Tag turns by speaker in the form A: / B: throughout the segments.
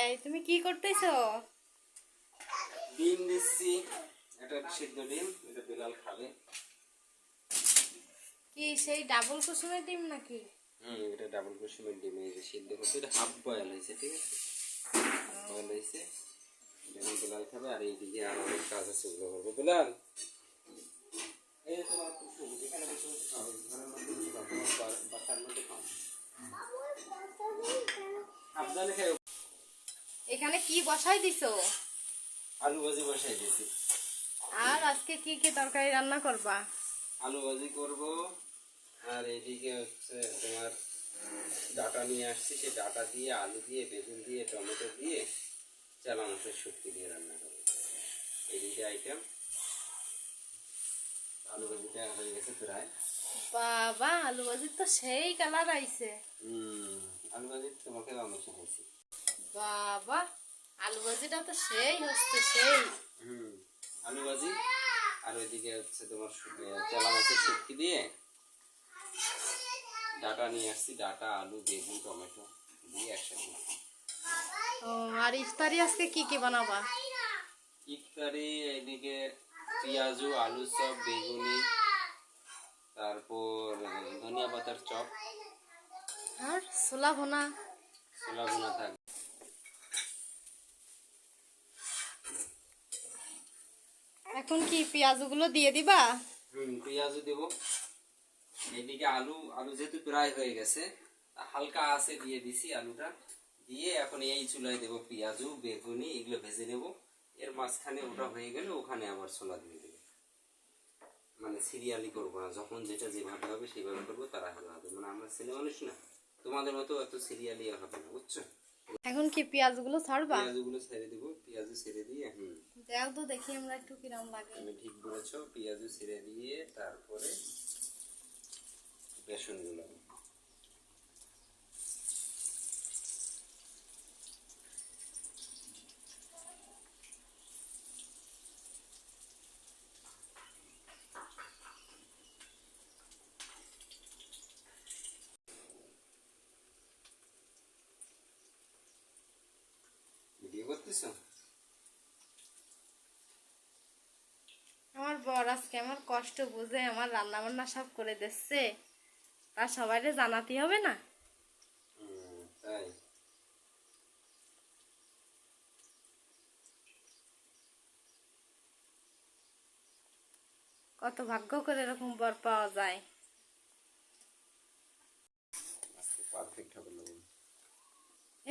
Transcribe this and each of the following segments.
A: এই তুমি কি করতেছো?
B: ডিম দিচ্ছি। এটা সিদ্ধ ডিম এটা বিলাল খাবে।
A: কি সেই ডাবল কুসুমের ডিম নাকি?
B: হুম এটা ডাবল কুসুমের ডিম এই যে সিদ্ধ করতে এটা হাফ বয়েল হয়েছে ঠিক আছে? বয়েল হয়েছে যেমন বিলাল খাবে আর এইদিকে আরও অনেক কাজ আছে ওগুলো করব। বিলাল! এই তোমার কুসুম এখানে বসে ঘরের মধ্যে বসে খাও তোমার বাসার মধ্যে খাও। খেয়ে
A: এখানে কি বসাই দিছো?
B: আলু ভাজি বসাই দিয়েছি
A: আর আজকে কি কি তরকারি রান্না করবা?
B: আলু ভাজি করব আর এদিকে হচ্ছে তোমার ডাটা নিয়ে আসছি। সেই ডাটা দিয়ে আলু দিয়ে বেগুন দিয়ে টমেটো দিয়ে চালা মাছের শুটকি দিয়ে রান্না করব। এই দুইটা আইটেম আলু ভাজিটা হয়ে গেছে প্রায়।
A: বাবা আলু ভাজির তো সেই কালার আইছে।
B: হুম আলু ভাজি তোমাকে রান্না শিখেছি
A: বাবা আলু ভাজিটা তো সেই হচ্ছে সেই।
B: হুম আলু ভাজি আর ওইদিকে হচ্ছে তোমার চালা মাছের শুটকি দিয়ে ডাটা নিয়ে আসছি ডাটা আলু বেগুন টমেটো দিয়ে একসাথে।
A: ও আর ইফতারি আজকে কি কি বানাবা?
B: ইফতারি এদিকে পেঁয়াজু আলু চপ বেগুনি তারপর ধনিয়া পাতার চপ।
A: আর ছোলা ভোনা।
B: ছোলা ভুনা থাকবে।
A: এখন কি পেঁয়াজগুলো দিয়ে দিবা?
B: হুম পেঁয়াজও দেবো। এদিকে আলু আলু যেহেতু প্রায় হয়ে গেছে হালকা আছে দিয়ে দিছি আলুটা। দিয়ে এখন এই চুলায় দেবো পেঁয়াজু, বেগুনি, এগুলো ভেজে নেব। এর মাঝখানে ওটা হয়ে গেলে ওখানে আবার ছোলা দিয়ে দেবো। মানে সিরিয়ালি করব না, যখন যেটা যেভাবে হবে সেভাবে করব, তারা হবে মানে আমরা ছেলে মানুষ না, তোমাদের মতো এত সিরিয়ালি হবে না, বুঝছ?
A: এখন কি পেঁয়াজ পেঁয়াজগুলো ছাড়বা?
B: পেঁয়াজগুলো ছেড়ে দিব পেঁয়াজ ছেড়ে দিয়ে হুম।
A: দেখ তো দেখি আমরা একটু কিরম লাগে।
B: তুমি ঠিক বলেছ পেঁয়াজ ছেড়ে দিয়ে তারপরে বেসনগুলো। করতেছো
A: আমার বর আজকে আমার কষ্ট বুঝে আমার রান্না বান্না সব করে দিচ্ছে। তা সবাইরে জানাতে হবে না?
B: তাই।
A: কত ভাগ্য করে এরকম বর পাওয়া যায়
B: আজকে পারফেক্ট হবে লবণ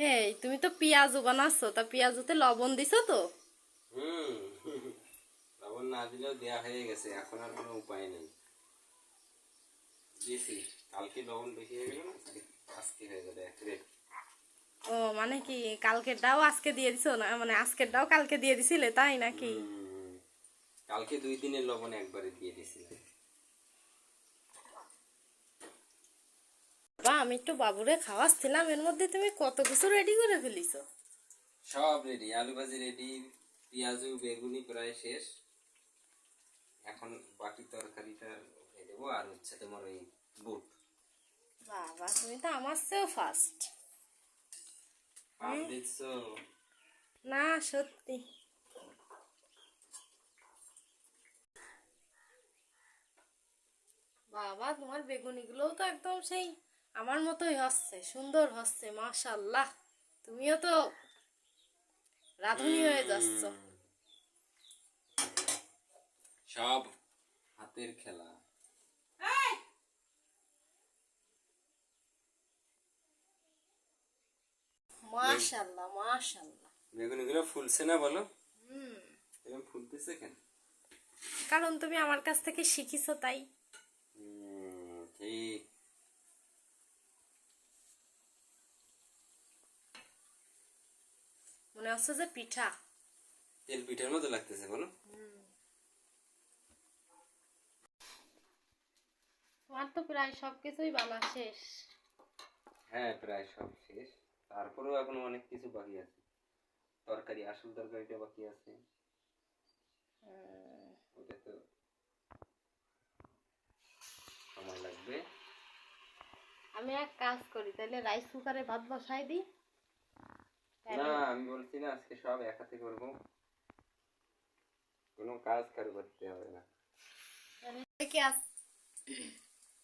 A: এই তুমি তো পেঁয়াজু বানাচ্ছো তা পেঁয়াজুতে লবণ দিছো তো?
B: হুম লবণ না দিলেও দেয়া হয়ে গেছে এখন আর কোনো উপায় নেই। দিয়েছি কালকে লবণ বেশি হয়ে গেল না? আজকে হয়ে যাবে এক
A: ও মানে কি কালকেরটাও আজকে দিয়ে দিছো না? মানে আজকেরটাও কালকে দিয়ে দিছিলে তাই নাকি?
B: কালকে দুই দিনের লবণ একবারে দিয়ে দিয়েছিলাম।
A: বা আমি একটু বাবুরে খাওয়াচ্ছিলাম এর মধ্যে তুমি কত কিছু রেডি করে ফেলিছো?
B: সব রেডি আলু ভাজি রেডি পেঁয়াজু বেগুনি প্রায় শেষ। এখন বাকি তরকারিটা উঠে দেবো আর হচ্ছে তোমার ওই বুট।
A: বাবা তুমি তো আমার চেয়েও ফার্স্ট না সত্যি। বাবা তোমার বেগুনি বেগুনিগুলোও তো একদম সেই আমার মতোই হচ্ছে সুন্দর হচ্ছে মাশাল্লাহ তুমিও তো রাঁধুনি হয়ে যাচ্ছ।
B: সব হাতের খেলা।
A: মাশাল্লাহ মাশাল্লাহ
B: বেগুনিগুলো ফুলছে না বলো?
A: হুম।
B: এরকম ফুলতেছে কেন?
A: কারণ তুমি আমার কাছ থেকে শিখিছো তাই।
B: ঠিক।
A: মনে হচ্ছে যে পিঠা।
B: তেল পিঠার মতো লাগতেছে বলো।
A: তোমার তো প্রায় সবকিছুই বানা শেষ।
B: হ্যাঁ প্রায় সব শেষ। তারপরেও এখন অনেক কিছু বাকি আছে। তরকারি আসল তরকারিটা বাকি আছে। ওটা তো সময় লাগবে।
A: আমি এক কাজ করি তাহলে রাইস কুকারে ভাত বসাই দিই।
B: না আমি বলছি না আজকে সব এক হাতে করব কোনো কাজ কারও করতে হবে না।
A: তাহলে কি আজ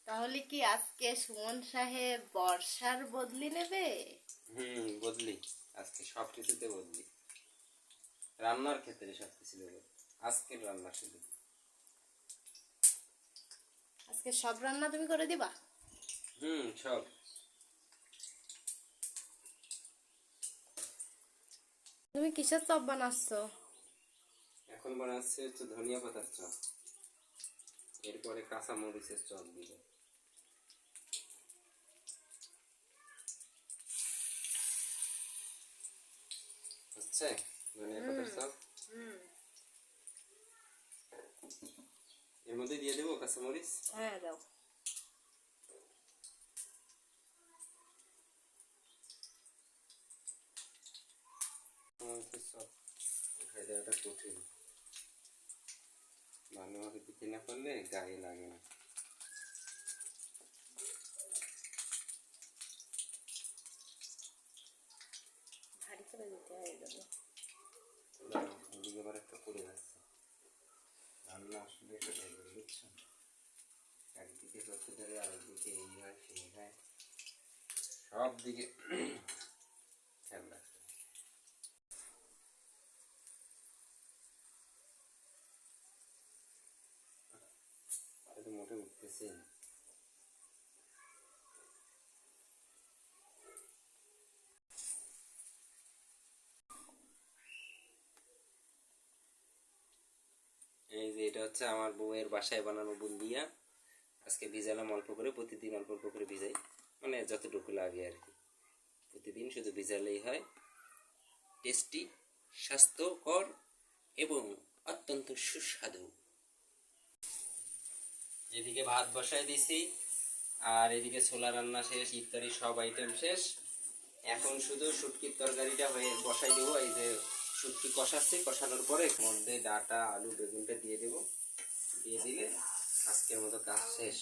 A: তাহলে কি আজকে সুমন সাহেব বর্ষার বদলি নেবে?
B: হুম বদলি। আজকে সব কিছুতে বদলি। রান্নার ক্ষেত্রে সব কিছু দেবো আজকের রান্না শুধু।
A: আজকে সব রান্না তুমি করে দিবা?
B: হুম সব।
A: তুমি কিসের চপ বানাচ্ছ?
B: এখন বানাচ্ছে হচ্ছে ধনিয়া পাতার চপ। এরপরে কাঁচা মরিচের চপ দিব। হচ্ছে ধনিয়া পাতার চপ? এর মধ্যে দিয়ে দেবো কাঁচা মরিচ?
A: হ্যাঁ দাও।
B: মরিচের চপ খাই দেওয়াটা কঠিন। ভালোভাবে দিতে না পারলে গায়ে লাগে না।
A: ভারী করে দিতে হয় এগুলো।
B: এদিকে একটা পড়ে যাচ্ছে। রান্না আসলে একটা লেগে বুঝছ? একদিকে করতে ধরে আরেকদিকে এই হয় সেই হয়। সব দিকে খেয়াল মোটে উঠতেছে এই যে এটা হচ্ছে আমার বউয়ের বাসায় বানানো বুন্দিয়া। আজকে ভিজালাম অল্প করে, প্রতিদিন অল্প অল্প করে ভিজাই। মানে যতটুকু লাগে আর কি। প্রতিদিন শুধু ভিজালেই হয়। টেস্টি, স্বাস্থ্যকর এবং অত্যন্ত সুস্বাদু। এদিকে ভাত বসায় দিছি, আর এদিকে ছোলা রান্না শেষ ইত্যাদি সব আইটেম শেষ। এখন শুধু শুটকির তরকারিটা হয়ে বসাই দেবো, এই যে শুটকি কষাচ্ছি, কষানোর পরে মধ্যে ডাটা, আলু, বেগুনটা দিয়ে দেবো। দিয়ে দিলে আজকের মতো কাজ শেষ।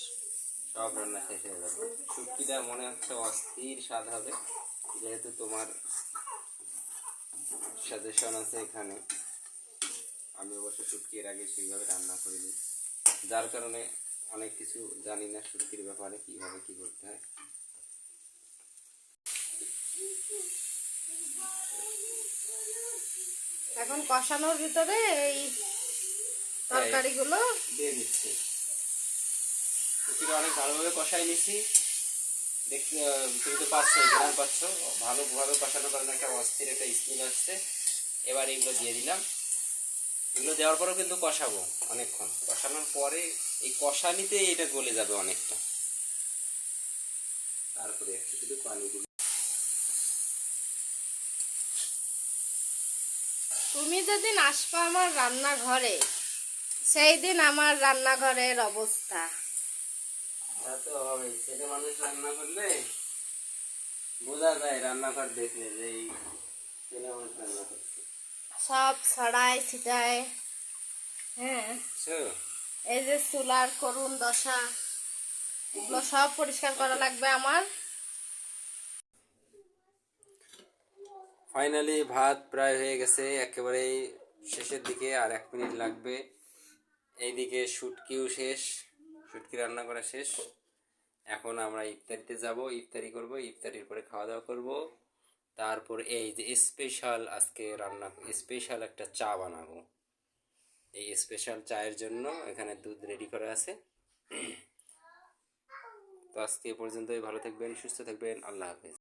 B: সব রান্না শেষ হয়ে যাবে। শুটকিটা মনে হচ্ছে অস্থির স্বাদ হবে, যেহেতু তোমার সাজেশন আছে এখানে। আমি অবশ্য শুটকি এর আগে সেইভাবে রান্না করিনি। যার কারণে অনেক কিছু জানি না শুটকির ব্যাপারে কীভাবে কি করতে হয়।
A: এখন কষানোর ভিতরে এই তরকারিগুলো
B: দিয়ে দিচ্ছি। অনেক ভালোভাবে কষাই নিচ্ছি দেখতে তুমি তো পাচ্ছ গ্রাম পাচ্ছ। ভালোভাবে কষানোর কারণে একটা অস্থির একটা স্মেল আসছে। এবার এগুলো দিয়ে দিলাম। এগুলো দেওয়ার পরেও কিন্তু কষাবো অনেকক্ষণ। কষানোর পরে এই কষানিতে এটা গলে যাবে অনেকটা। তারপরে একটু শুধু পানি দিলাম
A: তুমি যেদিন আসবা আমার রান্নাঘরে সেই দিন আমার রান্নাঘরের অবস্থা।
B: তা তো হবে ছেলে মানুষ রান্না করলে বোঝা যায় রান্নাঘর দেখলে যে এই ছেলে মানুষ রান্না করছে।
A: সব ছড়ায় ছিটায় হ্যাঁ?
B: বুঝছ?
A: এই যে চুলার করুন দশা এগুলো সব পরিষ্কার করা লাগবে আমার।
B: ফাইনালি ভাত প্রায় হয়ে গেছে একেবারে শেষের দিকে আর এক মিনিট লাগবে। এইদিকে শুটকিও শেষ শুটকি রান্না করা শেষ। এখন আমরা ইফতারিতে যাব ইফতারি করব ইফতারির পরে খাওয়া দাওয়া করব। তারপর এই যে স্পেশাল আজকে রান্না স্পেশাল একটা চা বানাবো। এই স্পেশাল চায়ের জন্য এখানে দুধ রেডি করা আছে। তো আজকে এ পর্যন্তই, ভালো থাকবেন, সুস্থ থাকবেন, আল্লাহ হাফেজ।